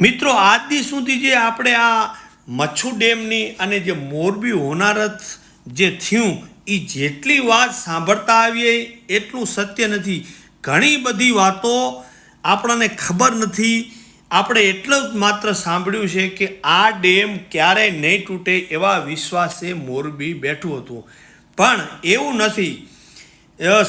મિત્રો આજ દી સુધી જે આપણે આ મચ્છુ ડેમની અને જે મોરબી હોનારત જે થયું એ જેટલી વાત સાંભળતા આવીએ, એટલું સત્ય નથી. ઘણી બધી વાતો આપણને ખબર નથી. આપણે એટલું જ માત્ર સાંભળ્યું છે કે આ ડેમ ક્યારેય નહીં તૂટે એવા વિશ્વાસે મોરબી બેઠું હતું. પણ એવું નથી.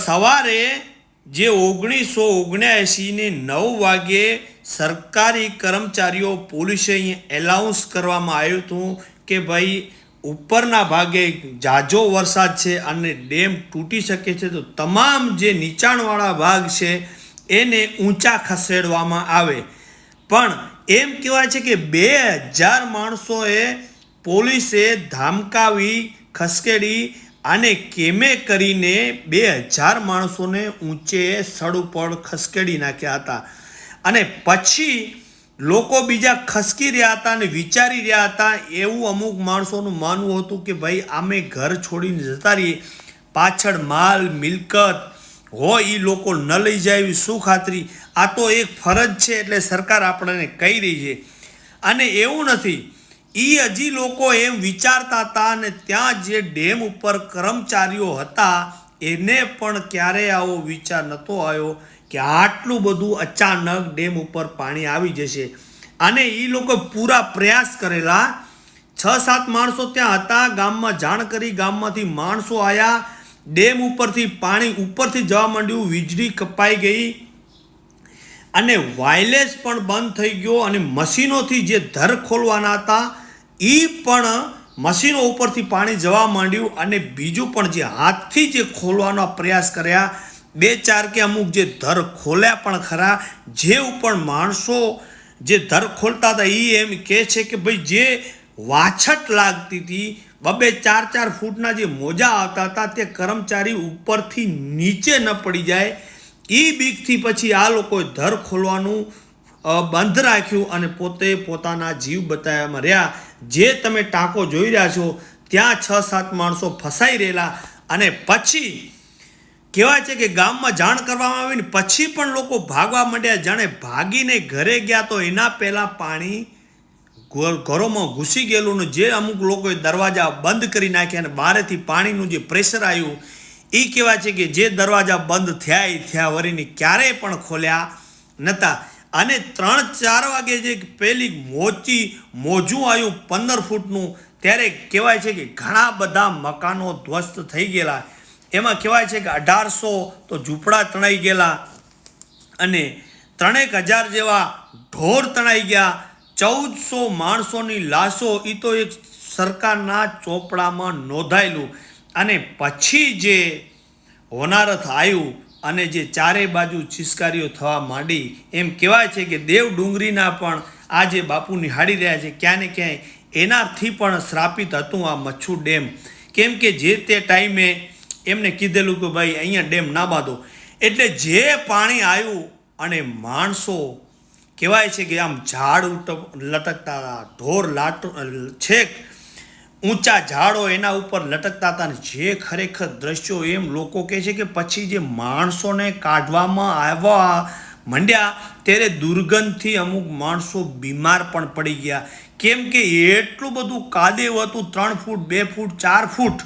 સવારે જે ઓગણીસો ઓગણ્યાએંસીને નવ વાગ્યે સરકારી કર્મચારીઓ પોલીસે અહીં એલાઉન્સ કરવામાં આવ્યું હતું કે ભાઈ, ઉપરના ભાગે જાજો વરસાદ છે અને ડેમ તૂટી શકે છે, તો તમામ જે નીચાણવાળા ભાગ છે એને ઊંચા ખસેડવામાં આવે. પણ એમ કહેવાય છે કે બે હજાર માણસોએ પોલીસે ધામકાવી ખસકેડી અને કેમે કરીને બે હજાર માણસોને ઊંચે સ્થળ ઉપર ખસકેડી નાખ્યા હતા. અને પછી લોકો બીજા ખસકી રહ્યા હતા અને વિચારી રહ્યા હતા, એવું અમુક માણસોનું માનવું હતું કે ભાઈ, અમે ઘર છોડીને જતા રહીએ. પાછળ માલ, મિલકત હોય એ લોકો ન લઈ જાય એવી શું ખાતરી? આ તો એક ફરજ છે એટલે સરકાર આપણને કહી રહી છે. અને એવું નથી. એ હજી લોકો એમ વિચારતા હતા અને ત્યાં જે ડેમ ઉપર કર્મચારીઓ હતા, એને પણ ક્યારેય આવો વિચાર નહોતો આવ્યો. કે આટલું બધું અચાનક ડેમ ઉપર પાણી આવી જશે. અને એ લોકો પૂરા પ્રયાસ કરેલા. છ સાત માણસો ત્યાં હતા, ગામમાં જાણ કરી, ગામમાંથી માણસો આવ્યા ડેમ ઉપરથી પાણી ઉપરથી જવા માંડ્યું, વીજળી કપાઈ ગઈ. અને વાયરલેસ પણ બંધ થઈ ગયો અને મશીનોથી જે ધર ખોલવાના હતા એ પણ મશીનો ઉપરથી પાણી જવા માંડ્યું અને બીજું પણ જે હાથથી જે ખોલવાનો પ્રયાસ કર્યા બે ચાર કે અમુક જે ધર ખોલ્યા પણ ખરા, જે ઉપર માણસો જે ધર ખોલતા હતા એ એમ કહે છે કે ભાઈ જે વાછટ લાગતી હતી, બબે ચાર ચાર ફૂટના જે મોજા આવતા હતા, તે કર્મચારી ઉપરથી નીચે ન પડી જાય. એ બીકથી પછી આ લોકોએ ધર ખોલવાનું બંધ રાખ્યું અને પોતે પોતાના જીવ બતાવ્યા રહ્યા. જે તમે ટાંકો જોઈ રહ્યા છો, ત્યાં છ સાત માણસો ફસાઈ રહેલા અને પછી કહેવાય છે કે ગામમાં જાણ કરવામાં આવી ને પછી પણ લોકો ભાગવા માંડ્યા. જાણે ભાગીને ઘરે ગયા તો એના પહેલાં પાણી ઘરોમાં ઘૂસી ગયેલું જે અમુક લોકોએ દરવાજા બંધ કરી નાખ્યા અને બહારેથી પાણીનું જે પ્રેશર આવ્યું એ કહેવાય છે કે જે દરવાજા બંધ થયા એ થયા વરીને ક્યારેય પણ ખોલ્યા નહોતા અને ત્રણ, ચાર વાગે જે પેલી મોચી, મોજું આવ્યું પંદર ફૂટનું, ત્યારે કહેવાય છે કે ઘણા બધા મકાનો ધ્વસ્ત થઈ ગયેલા. એમાં કહેવાય છે કે અઢારસો તો ઝૂંપડા તણાઈ ગયેલા અને ત્રણેક હજાર જેવા ઢોર તણાઈ ગયા. ચૌદસો માણસોની લાશો એ તો એક સરકારના ચોપડામાં નોંધાયેલું. અને પછી જે હોનારથ આવ્યું અને જે ચારે બાજુ ચિસ્કારીઓ થવા માંડી, એમ કહેવાય છે કે દેવ ડુંગરીના પણ આ જે બાપુ નિહાળી રહ્યા છે. ક્યાં ને ક્યાંય એનાથી પણ શ્રાપિત હતું આ મચ્છુ ડેમ. કેમ કે જે તે ટાઈમે એમને કીધેલું કે ભાઈ, અહીંયા ડેમ ના બાંધો. એટલે જે પાણી આવ્યું અને માણસો કહેવાય છે કે આમ ઝાડ ઉટ લટકતા હતા, ઢોર લાટ છેક, ઊંચા ઝાડો એના ઉપર લટકતા હતા અને જે ખરેખર દ્રશ્યો એમ લોકો કહે છે કે પછી જે માણસોને કાઢવામાં આવ્યા, મંડ્યા, ત્યારે દુર્ગંધથી અમુક માણસો બીમાર પણ પડી ગયા. કેમ કે એટલું બધું કાદેવ હતું, ત્રણ ફૂટ, બે ફૂટ, ચાર ફૂટ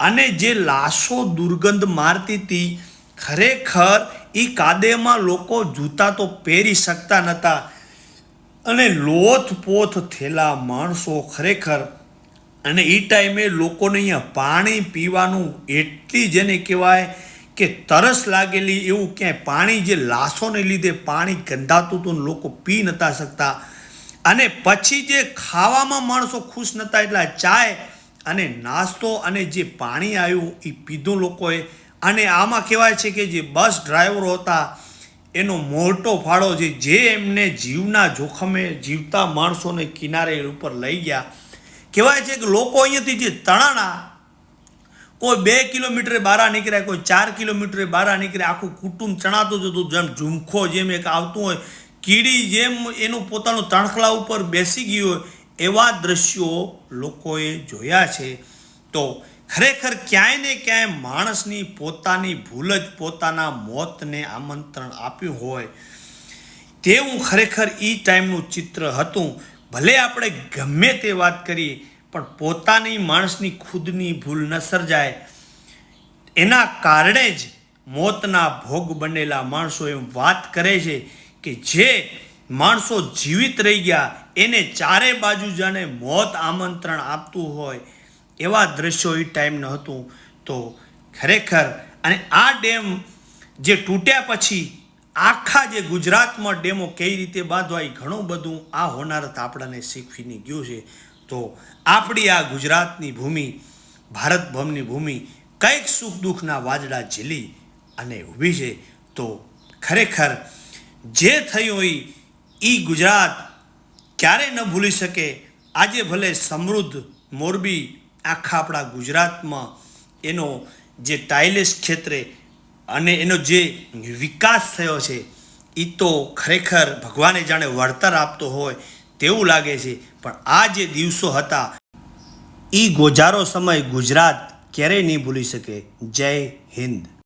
અને જે લાશો દુર્ગંધ મારતી હતી, ખરેખર એ કાદેમાં લોકો જૂતા તો પહેરી શકતા નહોતા અને લોથપોથ થયેલા માણસો ખરેખર. અને એ ટાઈમે લોકોને અહીંયા પાણી પીવાનું એટલી જેને કહેવાય કે તરસ લાગેલી એવું ક્યાંય પાણી જે લાશોને લીધે પાણી ગંધાતું હતું લોકો પી નતા શકતા. અને પછી જે ખાવામાં માણસો ખુશ નહોતા એટલા ચાય અને નાસ્તો અને જે પાણી આવ્યું એ પીધું લોકોએ. અને આમાં કહેવાય છે કે જે બસ ડ્રાઈવરો હતા, એનો મોટો ફાળો છે જે એમને જીવના જોખમે જીવતા માણસોને કિનારે ઉપર લઈ ગયા. કહેવાય છે કે લોકો અહીંયાથી જે તણાણા, કોઈ બે કિલોમીટરે બહાર નીકળ્યા, કોઈ ચાર કિલોમીટરે બહાર નીકળ્યા, આખું કુટુંબ ચણાતું જતું જેમ ઝુમખો જેમ એક આવતું હોય, કીડી જેમ એનું પોતાનું તણખલા ઉપર બેસી ગયું હોય એવા દ્રશ્યો લોકોએ જોયા છે, તો ખરેખર ક્યાંય ને ક્યાંય માણસની પોતાની ભૂલ જ પોતાના મોતને આમંત્રણ આપ્યું હોય. તેવું ખરેખર એ ટાઈમનું ચિત્ર હતું. ભલે આપણે ગમે તે વાત કરીએ, પણ પોતાની માણસની ખુદની ભૂલ ન સર્જાય. એના કારણે જ મોતના ભોગ બનેલા માણસો એમ વાત કરે છે કે જે માણસો જીવિત રહી ગયા, એને ચારે બાજુ જાણે મોત આમંત્રણ આપતું હોય એવા દ્રશ્યો એ ટાઈમનું હતું. તો ખરેખર અને આ ડેમ જે તૂટ્યા પછી આખા જે ગુજરાતમાં ડેમો કઈ રીતે બાંધવા એ ઘણું બધું આ હોનારત આપણને શીખવીને ગયું છે. તો આપણી આ ગુજરાતની ભૂમિ, ભારત ભમની ભૂમિ કંઈક સુખ દુઃખના વાજડા ઝીલી અને ઊભી છે. તો ખરેખર જે થયું હોય એ ગુજરાત ક્યારે ન ભૂલી શકે? આજે ભલે સમૃદ્ધ મોરબી આખા આપણા ગુજરાતમાં એનો જે ટાઇલેસ ક્ષેત્રે અને એનો જે વિકાસ થયો છે એ તો ખરેખર ભગવાને જાણે વળતર આપતો હોય તેવું લાગે છે. પણ આ જે દિવસો હતા એ ગોજારો સમય ગુજરાત ક્યારેય નહીં ભૂલી શકે. જય હિન્દ.